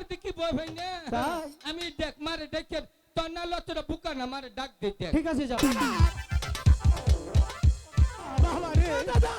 বাবার দিকে বই ভাই না? আমি দেখ মারে দেখে তন্না লতরা বুকা না মারে ডাক দিতে। ঠিক আছে যাও। বাবা রে। দাদা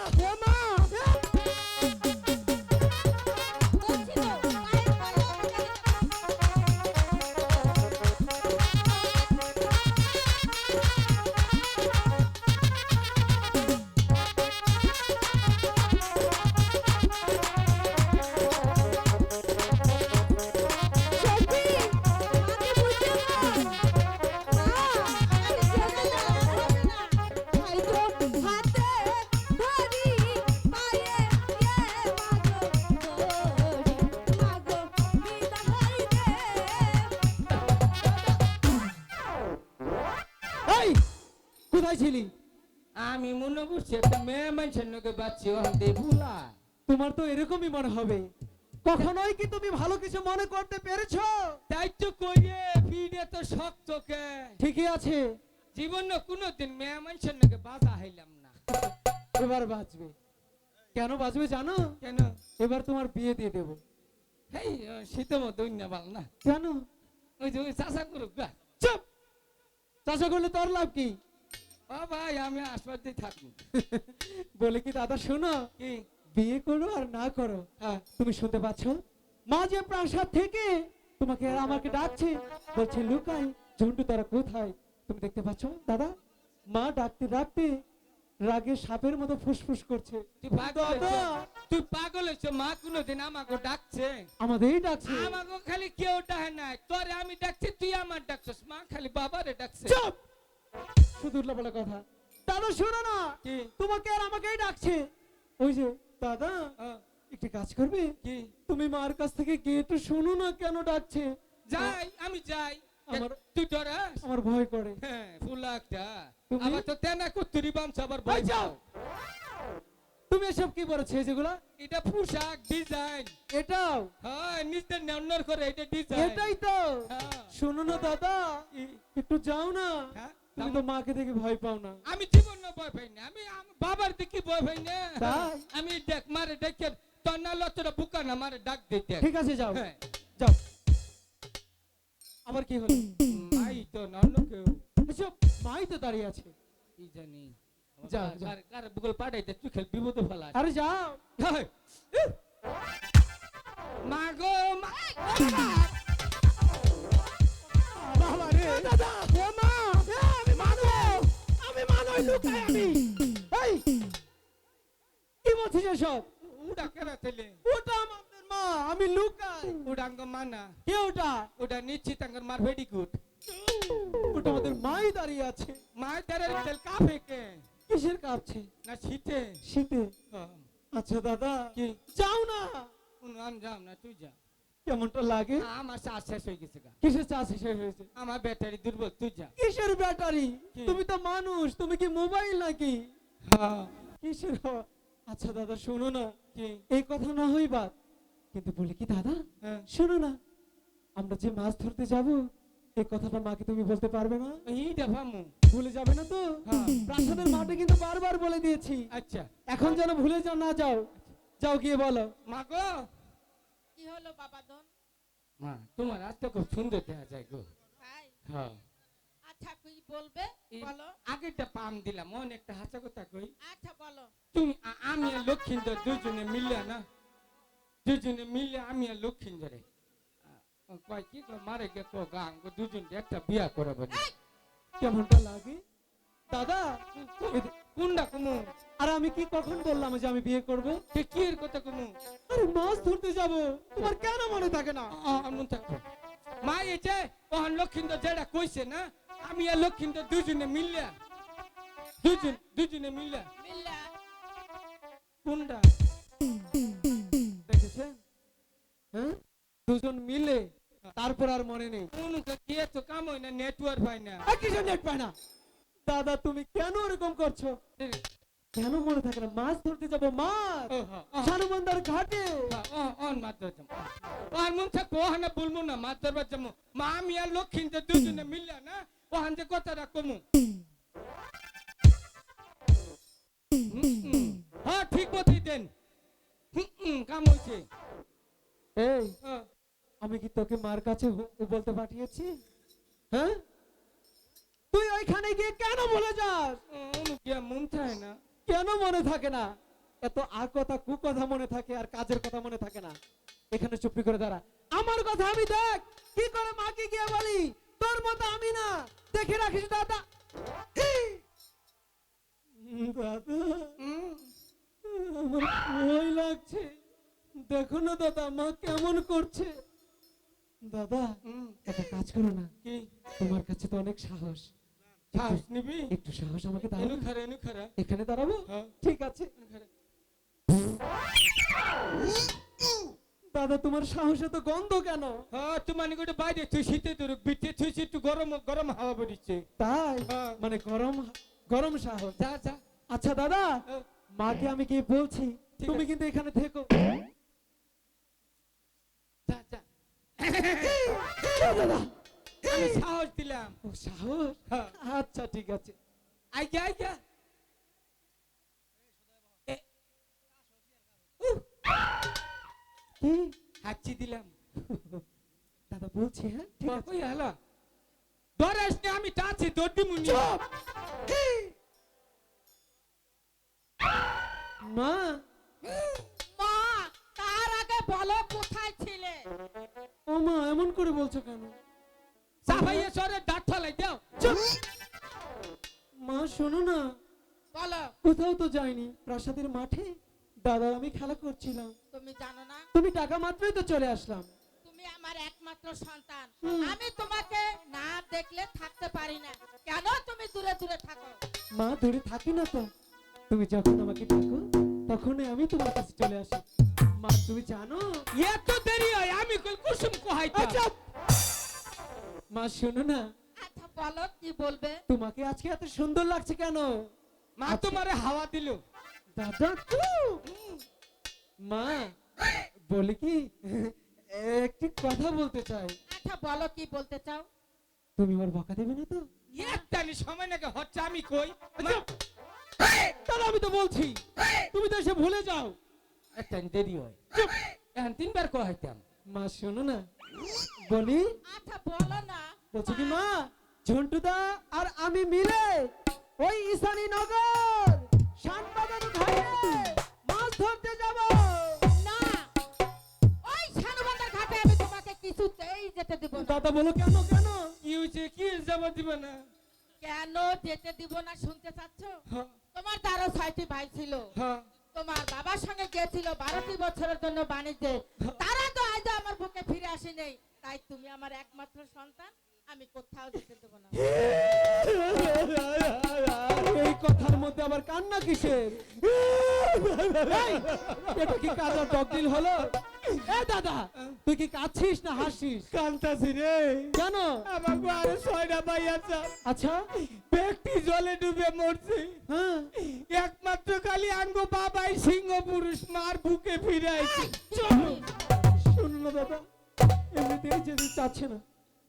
আমি মনে করছি একটা মেয়ে মানুষের নাকি বাচ্চি ওখান দিয়ে ভুলা। তোমার তো এরকমই মনে হবে। কখনোই কি তুমি ভালো কিছু মনে করতে পেরেছ? তো কইরে ফিরে তো শক্ত কে। ঠিকই আছে। জীবন কোনোদিন মেয়ে মানুষের নাকি বাধা হইলাম না। এবার বাঁচবে কেন বাঁচবে জানো? কেন? এবার তোমার বিয়ে দিয়ে দেবো। হেই শীতম দৈন্য বাল না। কেন? ওই যে ওই চাষা করুক চুপ! চাষা করলে তোর লাভ কি? ও ভাই আমি আসবাদে থাকি বলে কি দাদা শোনো কি? বিয়ে করো আর না করো। হ্যাঁ। তুমি শুনতে পাচ্ছ? মা যে প্রাসাদ থেকে তোমাকে আমাকে ডাকছে। বলছে লুকাই ঝন্টু তারা কোথায়? তুমি দেখতে পাচ্ছ দাদা মা ডাকতে ডাকতে রাগে সাপের মতো ফুসফুস করছে। তুই পাগল হয়েছ? তুই পাগল হয়েছ মা কোনোদিন আমাকে ডাকছে। আমাদেরই ডাকছে। আমাকে খালি কেউ ডাকে নাই। তোরে আমি ডাকছি তুই আমার ডাকছিস মা খালি বাবারে ডাকছে। চুপ! শুধু বলা কথা। দাদা শোনো না। কি? তোমাকে আর আমাকেই ডাকছে। ওই যে দাদা আহ, কাজ করবে? কি? তুমি মার কাছ থেকে গিয়ে একটু শোনো না কেন ডাকছে? যাই আমি যাই। আমার- তুই ডরাস আমার ভয় করে। হ্যাঁ ফুলা একটা। তো তেনা কুত্তুরি বামছ আবার ভয় যাও। যাও। তুমি এসব কি বলেছ যেগুলা? এটা পোশাক ডিজাইন। এটাও? হ্যাঁ নিজের নেওয়ার করে এটা ডিজাইন। এটাই তো। হ্যাঁ। শোনো না দাদা। একটু যাও না। হ্যাঁ, তুমি তো মাকে দেখে ভয় পাও না। আমি জীবন না ভয় পাই না আমি বাবার দিকে ভয় পাই না? আমি দেখ মারে দেখে তন্না লতরা বুকা না মারে ডাক দিতে। ঠিক আছে যাও। হ্যাঁ। যাও। আবার কি হলো? মাই তো নন্ন কেউ এসব মাই তো দাঁড়িয়ে আছে। কি জানি। যা, যা। কার বুকল পাঠাইতে তুই খেল বিপদ ফেলা আরে যাও। মা গো মা বাবা রে। দাদা ও মা। এই কি বলছিস এসব উড়া কেরা তেলে ওটা আমাদের মা আমি লুকাই উড়াঙ্গ মানা কে ওটা ওটা নিশ্চিত তাঙ্গর মার ভেরি ওটা আমাদের মাই দাঁড়িয়ে আছে মা তারে তেল কাফে কে কিসের কাঁপছে না শীতে শীতে। আচ্ছা দাদা কি যাও না আম না, তুই যা কেমনটা লাগে? আমার শ্বাস শেষ হয়ে গেছে কিসের চাষ শেষ হয়েছে আমার ব্যাটারি দুর্বল তুই যা। কিসের ব্যাটারি? তুমি তো মানুষ তুমি কি মোবাইল নাকি? হ্যাঁ কিসের আচ্ছা দাদা শোনো না। এই কথা না হই বাদ। কিন্তু বলি কি দাদা? হ্যাঁ। শোনো না। আমরা যে মাছ ধরতে যাব এই কথাটা মাকে তুমি বলতে পারবে না? এইটা ভামু ভুলে যাবে না তো? হ্যাঁ। প্রাসাদের মাঠে কিন্তু বারবার বলে দিয়েছি। আচ্ছা। এখন যেন ভুলে যাও না যাও। যাও গিয়ে বলো। মা গো কি হলো বাবা মা তোমার খুব সুন্দর দেখা যায় গো। ভাই। হ্যাঁ। আচ্ছা কি বলবে? বলো। আগেরটা পাম দিলাম অনেকটা হাসা কথা কই। আচ্ছা বলো। তুমি আমি আর লক্ষ্মীন্দর দুজনে মিলে না দুজনে মিলে আমি আর লক্ষ্মীন্দরে কয় কি মারে গে গাম দুজন একটা বিয়া করাবো নি। কেমনটা লাগে? দাদা কোনটা কুমু? আর আমি কি কখন বললাম যে আমি বিয়ে করব? কে কি এর কথা কুমু? আরে মাছ ধরতে যাব। তোমার কেন মনে থাকে না? মা ওহান লক্ষ্মীন্দর যেটা কইছে না আমি আর দুজনে মিলে দুজন দুজনে মিলে কোনটা? দেখেছেন? হ্যাঁ? দুজন মিলে তারপর আর মনে নেই। কোন কে তো কাম হয় না নেটওয়ার্ক হয় না। আর কিসের নেট পায় না? দাদা তুমি কেন এরকম করছ? কেন মনে থাকে না? মাছ ধরতে যাব মাছ! হ্যাঁ। ঘাটে! অন আর মন ওখানে বলব না মাত্র বাচ্চামু মা আমি আর লক্ষ্মীতে দুজনে মিললা না ওখান কথাটা কমু। হ্যাঁ ঠিক মতই দেন। কাম হয়েছে। এই আমি কি তোকে মার কাছে বলতে পাঠিয়েছি? হ্যাঁ? তুই ওইখানে গিয়ে কেন বলে যাস? মন চায় না। কেন মনে থাকে না? এত আর কথা কু কথা মনে থাকে আর কাজের কথা মনে থাকে না। এখানে চুপি করে দাঁড়া। আমার কথা আমি দেখ। কি করে মাকে গিয়ে বলি? তোর মতো আমি না। দেখে রাখিস দাদা। দাদা। আমার ভয় লাগছে। দেখো না দাদা মা কেমন করছে। দাদা একটা কাজ করো না। কি? তোমার কাছে তো অনেক সাহস। সাহস নিবি? একটু সাহস আমাকে দাও এনু না। এনু খারা এখানে দাঁড়াবো? হ্যাঁ। ঠিক আছে। দাদা তোমার সাহসে তো গন্ধ কেন? হ্যাঁ তোমার নিকটে বাইরে তুই শীতে তোর বিটে তুই একটু গরম গরম হাওয়া বেরিয়েছে। তাই? হ্যাঁ। মানে গরম গরম সাহস। যা যা। আচ্ছা দাদা মাকে আমি কি বলছি তুমি কিন্তু এখানে থেকো। যা। যা দাদা। আমি সাহস দিলাম। ও সাহস? আচ্ছা ঠিক আছে। আইগা আইগা হাঁচি দিলাম। দাদা বলছি হ্যাঁ? ঠিক আছে। হলো। দরাস নে আমি টাছি দর্দি মুনি মা? মা তার আগে বলো কোথায় ছিলে? ও মা এমন করে বলছো কেন? সাফাইয়ে সরে দাঁত ফলাই দাও মা শোনো না। বলো। কোথাও তো যাইনি প্রাসাদের মাঠে। দাদা আমি খেলা করছিলাম। তুমি জানো না? তুমি টাকা মাত্রই তো চলে আসলাম। তুমি আমার একমাত্র সন্তান। আমি তোমাকে না দেখলে থাকতে পারি না। কেন তুমি দূরে দূরে থাকো? মা দূরে থাকি না তো। তুমি যখন আমাকে ডাকো তখনই আমি তোমার কাছে চলে আসি। মা তুমি জানো? এত দেরি হয় আমি মা শোনো না। আচ্ছা বলো কি বলবে? তোমাকে আজকে এত সুন্দর লাগছে কেন? মা তোমারে হাওয়া দিল। দাদা তু। মা বলি কি? একটি কথা বলতে চাই। আচ্ছা বলো কি বলতে চাও? তুমি আমার বকা দেবে না তো? একটা নি সময় নাকি হচ্ছে আমি কই? মা, তাহলে আমি তো বলছি। তুমি তো এসে ভুলে যাও। একটা দেরি হয়। এখন তিনবার কোহাইতাম মা শোনো না। বলি? আচ্ছা বলো না। বলছি কি মা? ঝন্টুদা আর আমি মিলে ওই ঈশানী নগর শানবাজার ঘাটে মাছ ধরতে যাব। না ওই শানুবান্দার ঘাটে আমি তোমাকে কিছুতেই যেতে দিব না। দাদা বলো কেন কেন? কি হয়েছে? কি যাব দিবে না? কেন যেতে দিব না শুনতে চাচ্ছ? হ্যাঁ, তোমার তারও ছয়টি ভাই ছিল। হ্যাঁ। তোমার বাবার সঙ্গে গিয়েছিল বারোটি বছরের জন্য বাণিজ্যে। তারা তো আজ আমার বুকে ফিরে আসে নেই তাই তুমি আমার একমাত্র সন্তান আমি কোথাও যেতে দেবো না। এই কথার মধ্যে আবার কান্না কিসের? এটা কি হলো? এ দাদা তুই কি কাঁদছিস না হাসিস? কান্তাছি রে। কেন? আমার আরও ছয়টা ভাই আছে। আচ্ছা। ব্যক্তি জলে ডুবে মরছে। হ্যাঁ। একমাত্র খালি আঙ্গ বাবাই সিংহ পুরুষ মার বুকে ফিরে আইছে শুনুন না দাদা এমনিতেই যেতে চাচ্ছে না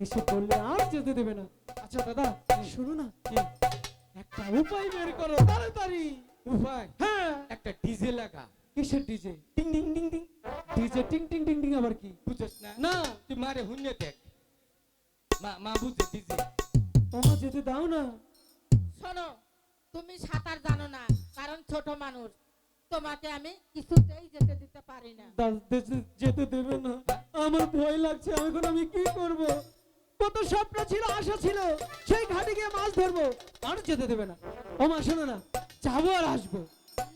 এসে বললে আর যেতে দেবে না। আচ্ছা দাদা শুনো না। একটা উপায় বের করো তাড়াতাড়ি। উপায়? হ্যাঁ। একটা ডিজে লাগা। কিসের ডিজে? টিং টিং টিং টিং। ডিজে টিং টিং টিং টিং আবার কি? বুঝছ না। না। তুই মারে হুন্যে দেখ। মা মা বুঝে ডিজে। তোমার যেতে দাও না। শোনো তুমি সাঁতার জানো না কারণ ছোট মানুষ। তোমাকে আমি কিছুতেই যেতে দিতে পারি না। যেতে দেবে না। আমার ভয় লাগছে এখন আমি কি করব? কত স্বপ্ন ছিল আশা ছিল সেই ঘাটে গিয়ে মাছ ধরবো। আর যেতে দেবে না। ও মা শোনো না যাব আর আসব।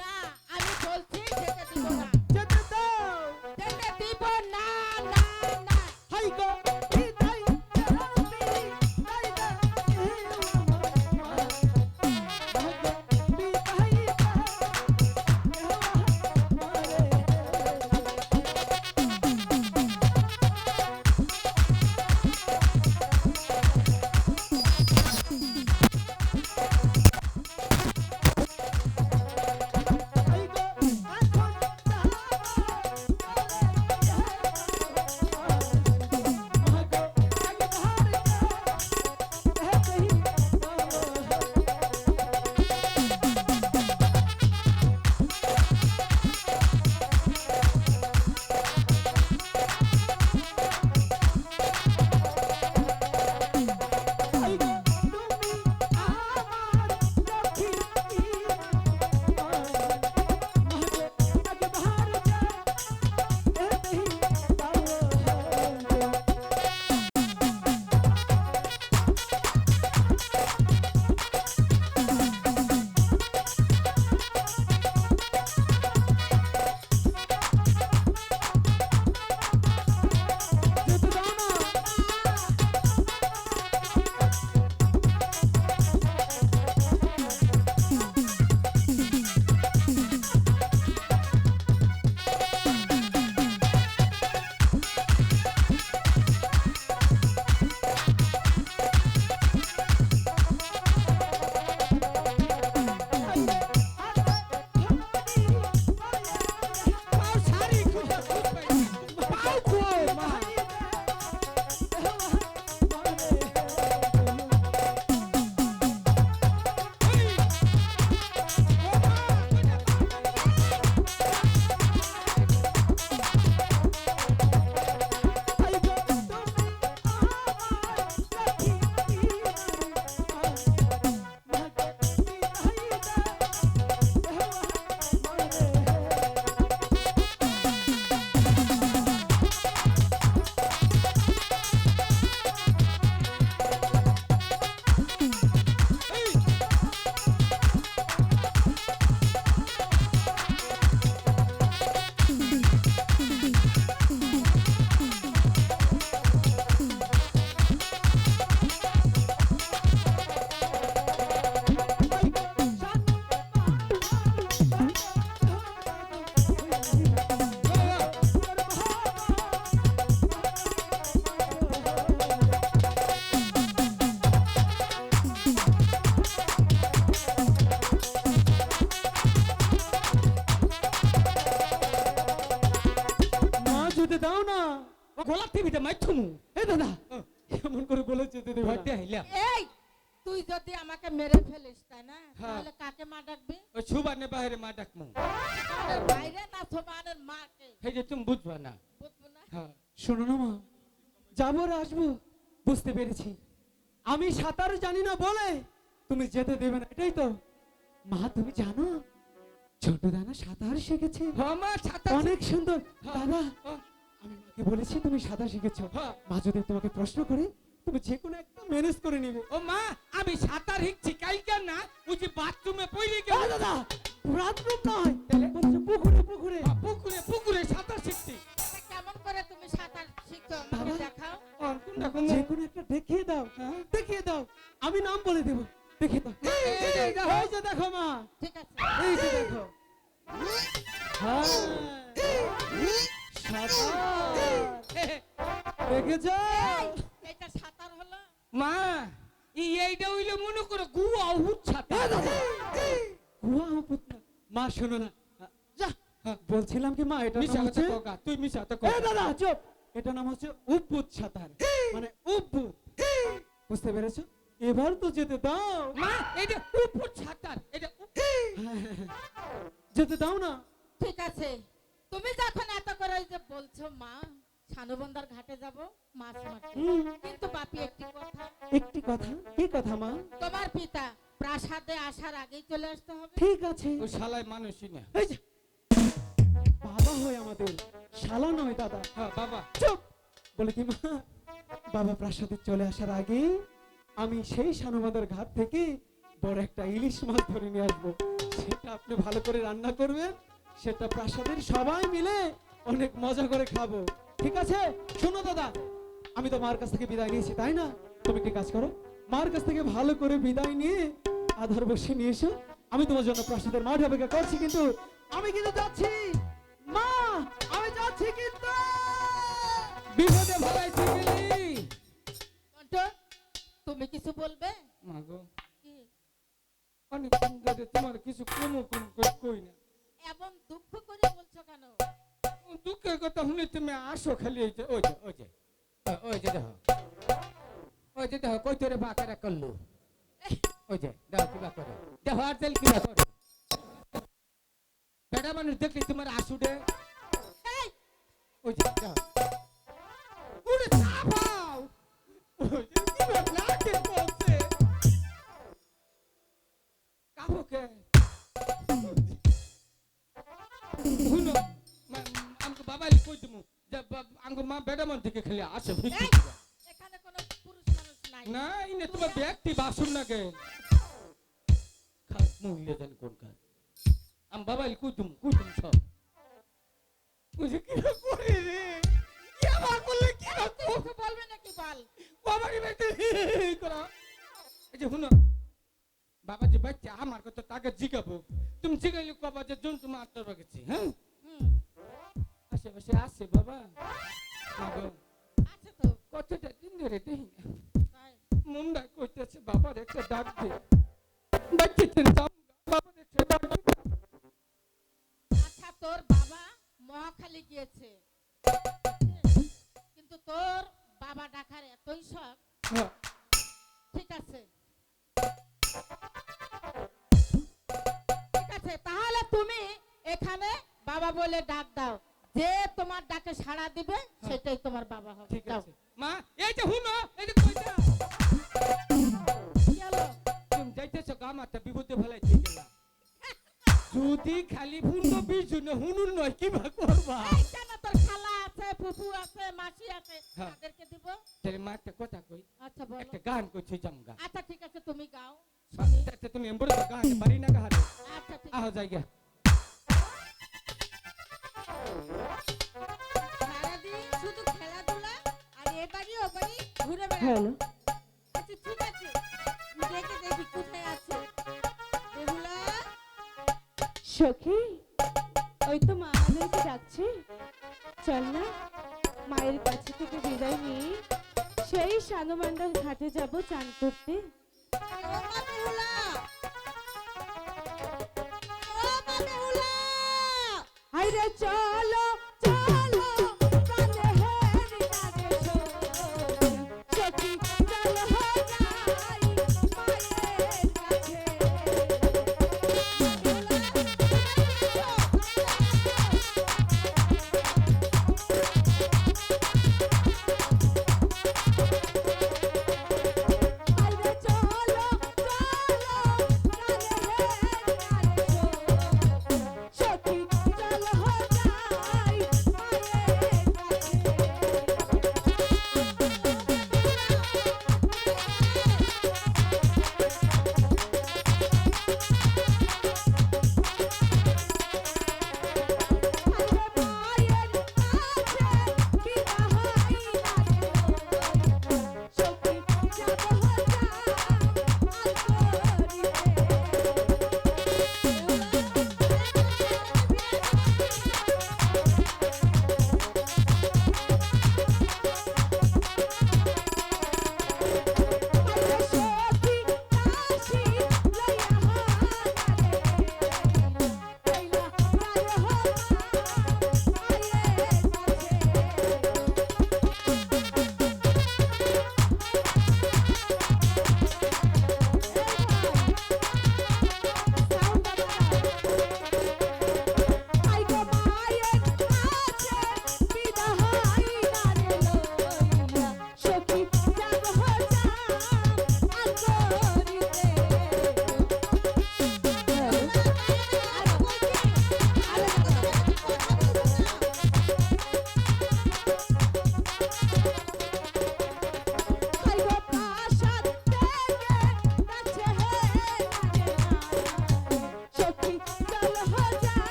না আমি বলছি যেতে দিব না। আমার টিভিতে মাইথুমু এই দাদা। এমন করে বলে যেতে দেবে ভয় এই তুই যদি আমাকে মেরে ফেলিস তাই না? হ্যাঁ। তাহলে কাকে মা ডাকবি? ওই সুবানে বাইরে মা ডাকমু। বাইরে না সোমানের মাকে। এই যে তুমি বুঝবা না। বুঝব না? হ্যাঁ। শোনো না মা যাব আর আসব। বুঝতে পেরেছি। আমি সাঁতার জানি না বলে তুমি যেতে দেবে না এটাই তো। মা তুমি জানো ছোট দানা সাঁতার শিখেছে। হ্যাঁ অনেক সুন্দর। দাদা হ্যাঁ, আমি বলেছি তুমি সাঁতার শিখেছো। মা যদি তোমাকে প্রশ্ন করে তুমি যে কোনো একটা ম্যানেজ করে নিবে। ও মা আমি সাঁতার শিখছি কালকে না ওই যে বাথরুমে পড়ে আ, গেল দাদা বাথরুম নয়। তাহলে? বলছে পুকুরে পুকুরে। পুকুরে পুকুরে সাঁতার শিখছি। কেমন করে তুমি সাঁতার শিখছো আমাকে দেখাও। কোনটা কোন যে কোনো একটা দেখিয়ে দাও হ্যাঁ। দেখিয়ে দাও। আমি নাম বলে দেব। দেখিয়ে দাও। এই যে দেখো। দেখো মা। ঠিক আছে। এই যে দেখো। হ্যাঁ। দেখেছ এটা সাঁতার হলো মা এইটা হইলে মনে করো গুয়া হুট ছাতা গুয়া না। মা শোনো না যা বলছিলাম কি মা এটা কথা হচ্ছে তুই কথা এ দাদা চুপ এটা নাম হচ্ছে উপুত সাঁতার মানে উপুত বুঝতে পেরেছ এবার তো যেতে দাও মা এটা উপর ছাতার এটা যেতে দাও না ঠিক আছে তুমি যখন এত করে যে বলছো মা সানুবন্দার ঘাটে যাব মাছ মারতে কিন্তু বাপি একটি কথা। একটি কথা। কি কথা মা? তোমার পিতা প্রাসাদে আসার আগেই চলে আসতে হবে। ঠিক আছে। ও শালায় মানুষই না। এই যে, বাবা হয় আমাদের। শালা নয় দাদা। হ্যাঁ বাবা। চুপ। বলে কি মা বাবা প্রাসাদে চলে আসার আগে আমি সেই সানুবাদের ঘাট থেকে বড় একটা ইলিশ মাছ ধরে নিয়ে আসব। সেটা আপনি ভালো করে রান্না করবেন। সেটা প্রাসাদের সবাই মিলে অনেক মজা করে খাব। ঠিক আছে? শোনো দাদা আমি তো মার কাছ থেকে বিদায় নিয়েছি তাই না? তুমি কি কাজ করো? মার কাছ থেকে ভালো করে বিদায় নিয়ে আধার বসে নিয়ে এসো। আমি তোমার জন্য প্রাসাদের মাঠ অপেক্ষা করছি কিন্তু আমি কিন্তু যাচ্ছি। মা আমি যাচ্ছি কিন্তু বিপদে গেলি কন্টু, তুমি কিছু বলবে? মা গো কি? অনেক তোমার কিছু কম করে কই না। এমন দুঃখ করে বলছো কেন? দুঃখের কথা শুনে তুমি আসো খালি, ওই যে ওই যে ওই যে ওই যে দেখো, ওই যে দেখো, কই তোরে বাকারা করল ওই যে, দেখো কিবা করে, দেখো আর তেল কিবা করে। বেটা মানুষ দেখলি থেকে খেলে আসে বুঝতে এখানে কোনো পুরুষ মানুষ নাই। না ইনে তোমার ব্যক্তি বাসুন না কে? খাস মহিলা জানি কোন কাজ? আম বাবা দিমু কই সব। বুঝে কি করে রে? কি আমার কি বলবে নাকি বল? বাবাকে বেটে করা এই যে শুনো বাবা যে বাচ্চা আমার কথা তাকে জিগাবো। তুমি জিগাইলে কবা যে জন তোমার আত্মার বাগেছি হ্যাঁ? আশেপাশে আসে বাবা। আছে তো কতটা দিন ধরে দেখি না। মুন্ডা করতেছে বাবার একটা ডাক দিয়ে বাচ্চাতে গান পারি না আচ্ছা ঠিক আহ জায়গা বাড়ি বাড়ি ঘুরে বেড়ানো। হ্যালো আচ্ছা ঠিক আছে। দেখে দেখি কোথায় আছে। বেহুলা? সখী ওই তো মা আমাদেরকে ডাকছে। চল না মায়ের কাছে থেকে বিদায় নিয়ে সেই সানুমান্ডার ঘাটে যাব চান করতে। হাইরে চলো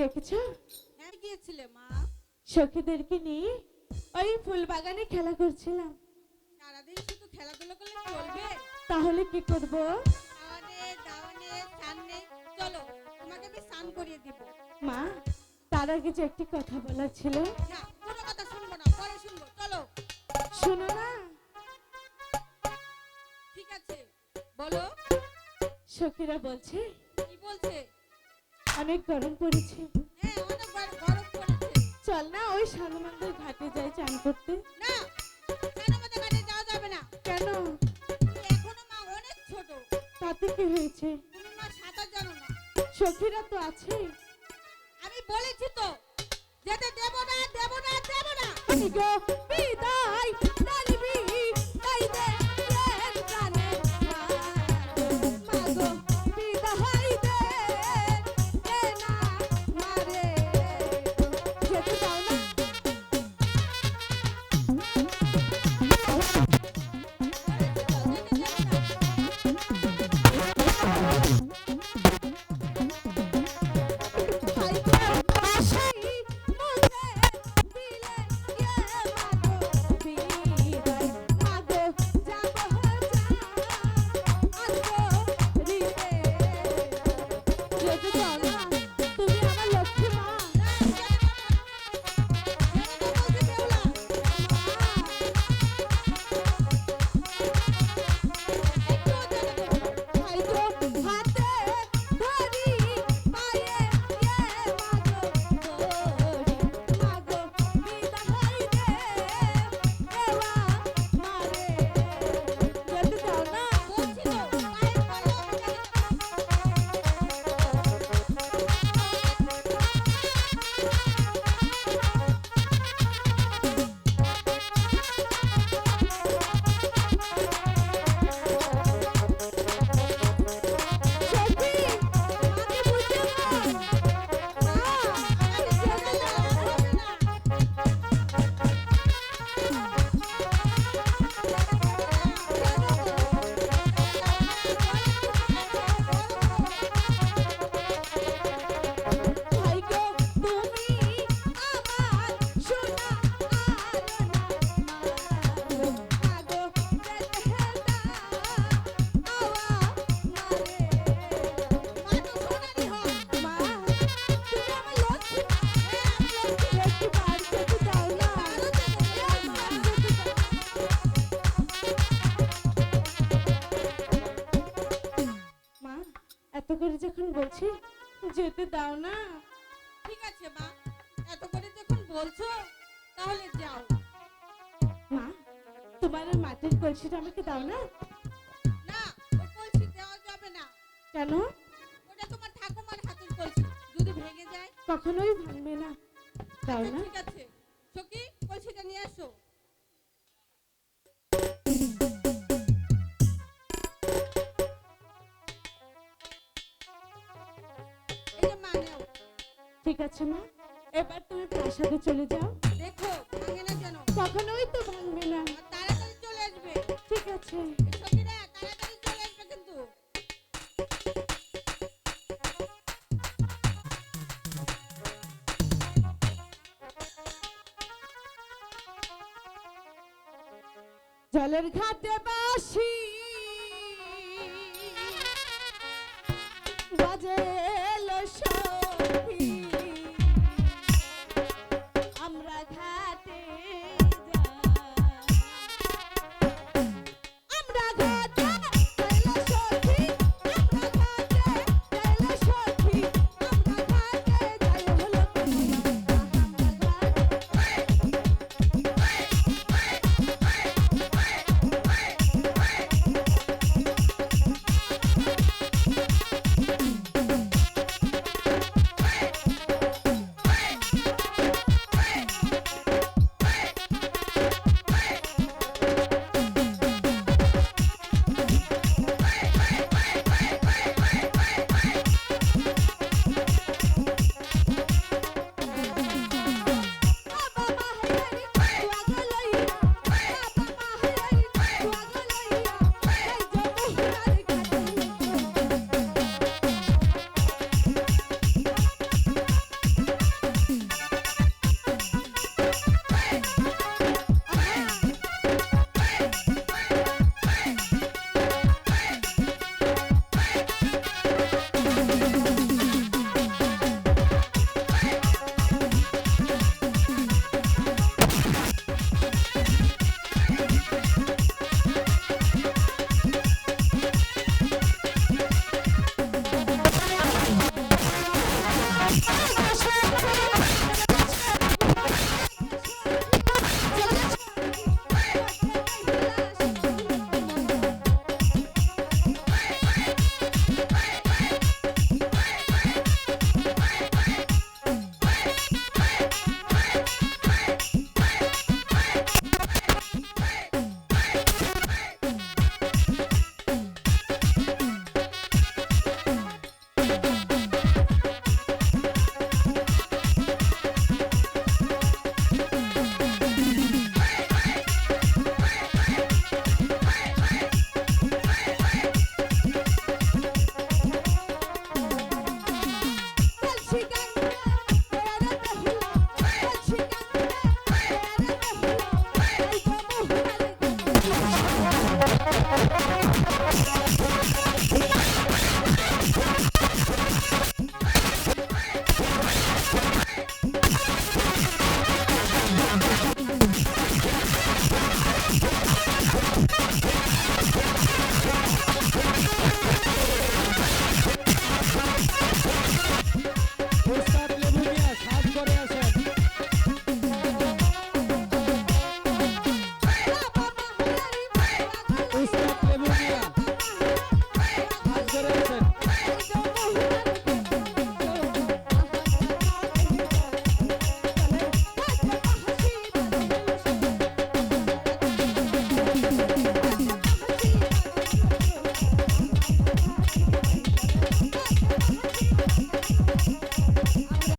দেখেছ? হ্যাঁ গিয়েছিলে মা। সখীদেরকে নিয়ে ওই ফুল বাগানে খেলা করছিলাম। সারাদিন শুধু খেলাধুলো করলে চলবে? তাহলে কি করব? চলো তোমাকে আমি স্নান করিয়ে দিব। মা তার আগে যে একটি কথা বলার ছিল। না কোনো কথা শুনব না পরে শুনব। চলো। শোনো না। ঠিক আছে বলো। সখীরা বলছে অনেক গরম পড়েছে। চল না ওই সানুমানদের ঘাটে যাই চান করতে। না যাওয়া যাবে না। কেন? এখনও মা অনেক ছোট। তাতে কি হয়েছে? তুমি মা সাঁতার জানো না। সখীরা তো আছে। আমি বলেছি তো যেতে দেব না দেব না দেব না। বিদায়। এত করে যখন বলছি যেতে দাও না। ঠিক আছে মা। এত করে যখন বলছো তাহলে যাও। মা তোমার ওই মাটির কলসিটা আমাকে দাও না? না ওই কলসি দেওয়া যাবে না। কেন? ওটা তোমার ঠাকুমার হাতের কলসি যদি ভেঙে যায়। কখনোই ভাঙবে না। দাও আচ্ছা, না। ঠিক আছে। সখী কলসিটা নিয়ে আসো। ঠিক আছে মা? এবার তুমি প্রাসাদে চলে যাও। দেখো ভাঙে না যেন কখনোই তো ভাঙবে না। তাড়াতাড়ি চলে আসবে। ঠিক আছে। সখীরা তাড়াতাড়ি চলে আসবে কিন্তু। জলের ঘাটে বাসি। বাজে এলো